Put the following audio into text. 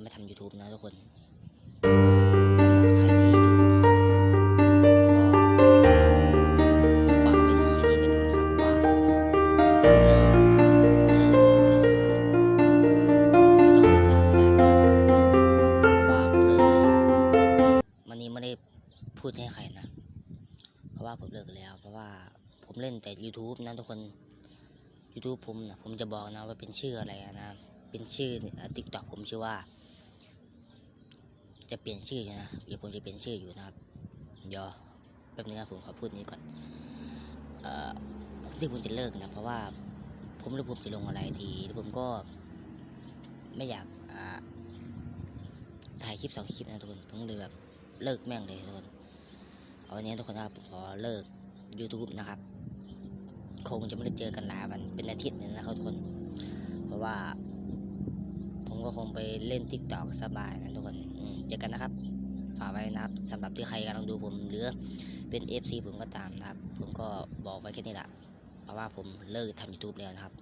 จะไม่ทำ YouTube นะทุกคนพูดให้ใครนะ เพราะว่าผมเลิกแล้ว เพราะว่าผมเล่นแต่ YouTube นะทุกคน YouTube ผมนะผมจะบอกนะว่าเป็นชื่ออะไรนะ เป็นชื่อติ๊กต็อกผมชื่อว่า จะเปลี่ยนชื่ออยู่นะเดี๋ยวผมจะเปลี่ยนชื่ออยู่นะครับ เดี๋ยวแป๊บนึงครับผมขอพูดนี้ก่อนเอ่อผมที่ผมจะเลิกนะ เพราะว่าผมรู้ผมจะลงอะไรดีแล้วผมก็ไม่อยากอ่าถ่ายคลิปสองคลิปนะทุกคนผมเลยแบบเลิกแม่งเลยทุกคนเอาวันนี้ทุกคนนะครับผมขอเลิก YouTube นะครับ คงจะไม่ได้เจอกันหลายวันเป็นอาทิตย์นึงนะครับทุกคน เพราะว่า ก็คงไปเล่นทิกตอกสบายนะทุกคนเจอกันนะครับ ฝากไว้นะครับสำหรับที่ใครกำลังดูผมหรือเป็น FC ผมก็ตามนะครับ ผมก็บอกไว้แค่นี้แหละเพราะว่าผมเลิกทำ YouTube แล้วนะครับ